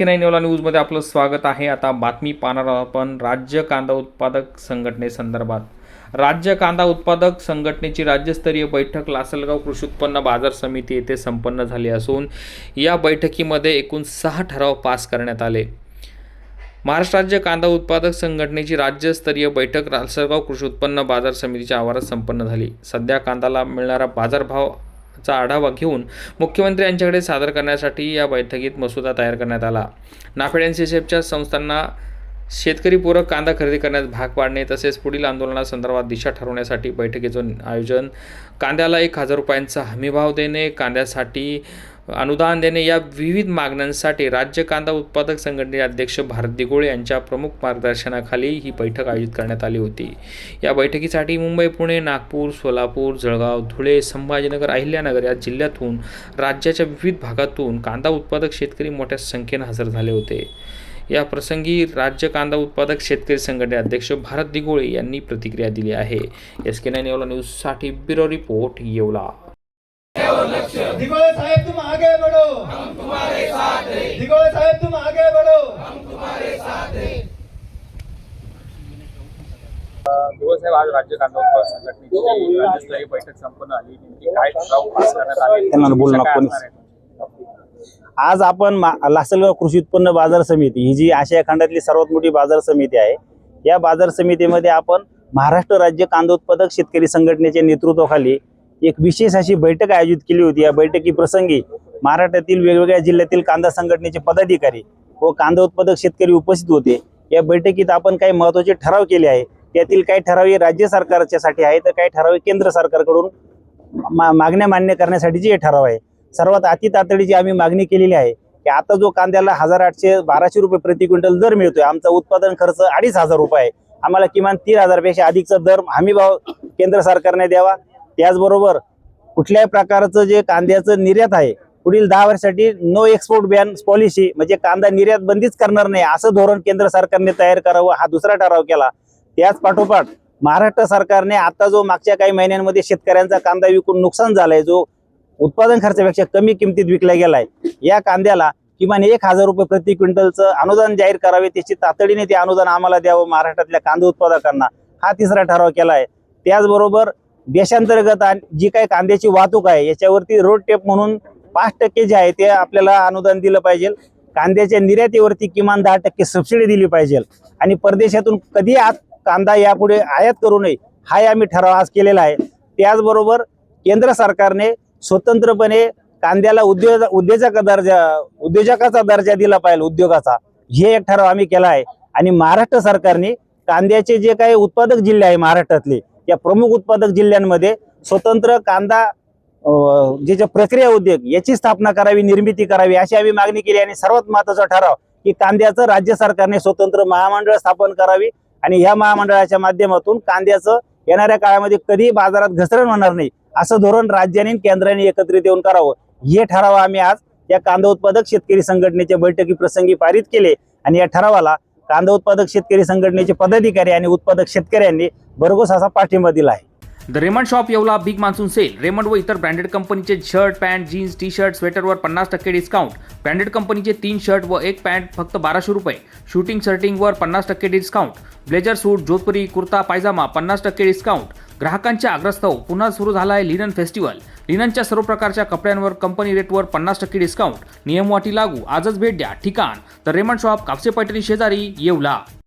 नाही नेवला येवला न्यूजमध्ये आपलं स्वागत आहे. आता बातमी पाहणार आहोत आपण. राज्य कांदा उत्पादक संघटनेसंदर्भात राज्य कांदा उत्पादक संघटनेची राज्यस्तरीय बैठक लासलगाव कृषी उत्पन्न बाजार समिती येथे संपन्न झाली असून या बैठकीमध्ये एकूण सहा ठराव पास करण्यात आले. महाराष्ट्र राज्य कांदा उत्पादक संघटनेची राज्यस्तरीय बैठक लासलगाव कृषी उत्पन्न बाजार समितीच्या आवारात संपन्न झाली. सध्या कांद्याला मिळणारा बाजारभाव चा आढावा घेऊन मुख्यमंत्री यांच्याकडे सादर करण्यासाठी या बैठकीत मसुदा तयार करण्यात आला. नाफेड एन सी संस्थांना शेतकरी पूरक कांदा खरेदी करण्यास भाग पाडणे तसेच पुढील आंदोलनासंदर्भात दिशा ठरवण्यासाठी बैठकीचं आयोजन कांद्याला एक हजार रुपयांचा हमीभाव देणे कांद्यासाठी अनुदान देणे या विविध मागण्यांसाठी राज्य कांदा उत्पादक संघटनेचे अध्यक्ष भारत दिगोळे यांच्या प्रमुख मार्गदर्शनाखाली ही बैठक आयोजित करण्यात आली होती. या बैठकीसाठी मुंबई पुणे नागपूर सोलापूर जळगाव धुळे संभाजीनगर अहिल्यानगर या जिल्ह्यातून राज्याच्या विविध भागातून कांदा उत्पादक शेतकरी मोठ्या संख्येनं हजर झाले होते. या प्रसंगी राज्य कांदा उत्पादक शेतकरी संघटने अध्यक्ष भारत दिगोळे यांनी प्रतिक्रिया दिली आहे. एस के नाईन येवला न्यूजसाठी ब्युरो रिपोर्ट येवला. दिगोळे साहेब तुम आगे बढ़ो. हम तुम्हारे साथ हैं दिगोळे साहेब तुम आगे बढ़ो. दिवससाहेब आज राज्य कांदा उत्पादक संघटनेची राज्यस्तरीय बैठक संपन्न झाली. नेमकी काय ठराव पास करण्यात आले? त्यांना आज आपण मा- लासलगाव कृषी उत्पन्न बाजार समिती ही जी आशिया खंडातली सर्वात मोठी बाजार समिती आहे या बाजार समितीमध्ये आपण महाराष्ट्र राज्य कांदा उत्पादक शेतकरी संघटनेच्या नेतृत्वाखाली एक विशेष अशी बैठक आयोजित केली होती. या बैठकी प्रसंगी महाराष्ट्रातील वेगवेगळ्या जिल्ह्यातील कांदा संघटनेचे पदाधिकारी व कांदा उत्पादक शेतकरी उपस्थित होते. या बैठकीत आपण काही महत्त्वाचे ठराव केले आहे त्यातील काही ठराव हे राज्य सरकारच्यासाठी आहे तर काही ठराव केंद्र सरकारकडून मा- मागण्या मान्य करण्यासाठीचे हे ठराव आहे सर्वात अति तातडीची आम्ही मागणी केलेली आहे की आता जो कांद्याला हजार आठशे बाराशे रुपये प्रति क्विंटल दर मिळतोय आमचा उत्पादन खर्च अडीच हजार रुपये आहे. आम्हाला किमान तीन हजारपेक्षा अधिकचा दर हमी भाव केंद्र सरकारने द्यावा. त्याचबरोबर कुठल्याही प्रकारचं जे कांद्याचं निर्यात आहे पुढील दहा वर्षासाठी नो एक्सपोर्ट बॅन पॉलिसी म्हणजे कांदा निर्यात बंदीच करणार नाही असं धोरण केंद्र सरकारने तयार करावं हा दुसरा ठराव केला. त्याच पाठोपाठ महाराष्ट्र सरकारने आता जो मागच्या काही महिन्यांमध्ये शेतकऱ्यांचा कांदा विकून नुकसान झालंय जो उत्पादन खर्चापेक्षा कमी किमतीत विकला गेलाय. या कांद्याला किमान एक हजार रुपये प्रति क्विंटलचं अनुदान जाहीर करावे त्याची तातडीने ते अनुदान आम्हाला द्यावं महाराष्ट्रातल्या कांदा उत्पादकांना. हा तिसरा ठराव केला आहे त्याचबरोबर देशांतर्गत आणि जी काही कांद्याची वाहतूक आहे याच्यावरती रोड टेप म्हणून पाच टक्के जे आहे ते आपल्याला अनुदान दिलं पाहिजे. कांद्याच्या निर्यातीवरती किमान दहा टक्के सबसिडी दिली पाहिजे. आणि परदेशातून कधी आज कांदा यापुढे आयात करू नये हा आम्ही ठराव आज केलेला आहे. त्याचबरोबर केंद्र सरकारने स्वतंत्रपणे कांद्याला उद्योग उद्योजक दर्जा उद्योजकाचा दर्जा दिला पाहिजे उद्योगाचा. हे एक ठराव आम्ही केला आहे. आणि महाराष्ट्र सरकारने कांद्याचे जे काही उत्पादक जिल्हे आहे महाराष्ट्रातले या प्रमुख उत्पादक जिल्ह्यांमध्ये स्वतंत्र कांदा जे जे प्रक्रिया उद्योग याची स्थापना करावी निर्मिती करावी अशी आम्ही मागणी केली. आणि सर्वात महत्त्वाचा ठराव की कांद्याचं राज्य सरकारने स्वतंत्र महामंडळ स्थापन करावी. आणि ह्या महामंडळाच्या माध्यमातून कांद्याचं येणाऱ्या काळामध्ये कधी बाजारात घसरण होणार नाही. असं धोरण राज्याने केंद्राने एकत्रित येऊन करावं. हे ठराव आम्ही आज या कांदा उत्पादक शेतकरी संघटनेच्या बैठकी प्रसंगी पारित केले. आणि या ठरावाला कांदा उत्पादक शेतकरी संघटनेचे पदाधिकारी आणि उत्पादक शेतकऱ्यांनी भरघोस असा पाठिंबा दिला आहे. The Raymond shop Yeola big monsoon sale Raymond व इतर ब्रँडेड कंपनीचे shirt pant jeans T shirt स्वेटरवर पन्नास टक्के डिस्काउंट ब्रँडेड कंपनीचे तीन शर्ट व एक पॅन्ट फक्त बाराशे रुपये. शूटिंग शर्टिंगवर पन्नास टक्के discount blazer suit Jodhpuri kurta pyjama पन्नास टक्के डिस्काउंट ग्राहकांच्या अग्रस्तव पुन्हा सुरू झाला आहे लिनन फेस्टिवल लिननच्या सर्व प्रकारच्या कपड्यांवर कंपनी रेटवर पन्नास टक्के डिस्काउंट नियमवाटी लागू. आजच भेट द्या. ठिकाण. The Raymond shop Kapse Paithani शेजारी येवला.